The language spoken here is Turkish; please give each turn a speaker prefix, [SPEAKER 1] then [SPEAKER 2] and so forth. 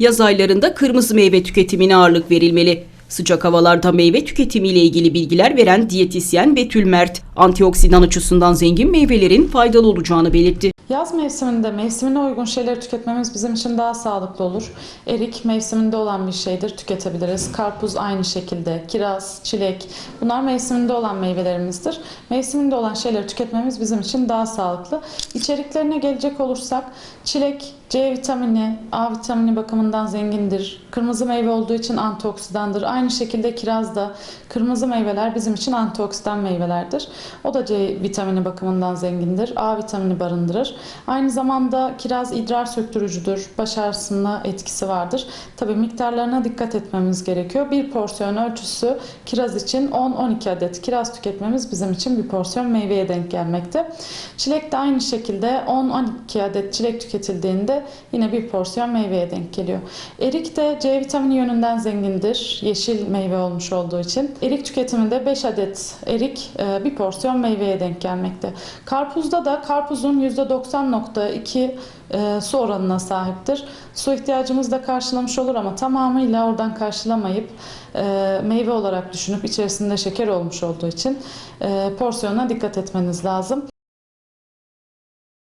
[SPEAKER 1] Yaz aylarında kırmızı meyve tüketimine ağırlık verilmeli. Sıcak havalarda meyve tüketimiyle ilgili bilgiler veren diyetisyen Betül Mert, antioksidan açısından zengin meyvelerin faydalı olacağını belirtti.
[SPEAKER 2] Yaz mevsiminde mevsimine uygun şeyleri tüketmemiz bizim için daha sağlıklı olur. Erik mevsiminde olan bir şeydir, tüketebiliriz. Karpuz aynı şekilde, kiraz, çilek bunlar mevsiminde olan meyvelerimizdir. Mevsiminde olan şeyleri tüketmemiz bizim için daha sağlıklı. İçeriklerine gelecek olursak çilek C vitamini, A vitamini bakımından zengindir. Kırmızı meyve olduğu için antioksidandır. Aynı şekilde kiraz da kırmızı meyveler bizim için antioksidan meyvelerdir. O da C vitamini bakımından zengindir. A vitamini barındırır. Aynı zamanda kiraz idrar söktürücüdür. Baş ağrısına etkisi vardır. Tabii miktarlarına dikkat etmemiz gerekiyor. Bir porsiyon ölçüsü kiraz için 10-12 adet kiraz tüketmemiz bizim için bir porsiyon meyveye denk gelmekte. Çilek de aynı şekilde 10-12 adet çilek tüketildiğinde yine bir porsiyon meyveye denk geliyor. Erik de C vitamini yönünden zengindir. Yeşil meyve olmuş olduğu için. Erik tüketiminde 5 adet erik e, bir porsiyon meyveye denk gelmekte. Karpuzda da karpuzun %90.2 e, su oranına sahiptir. Su ihtiyacımızı da karşılamış olur ama tamamıyla oradan karşılamayıp e, meyve olarak düşünüp içerisinde şeker olmuş olduğu için e, porsiyona dikkat etmeniz lazım.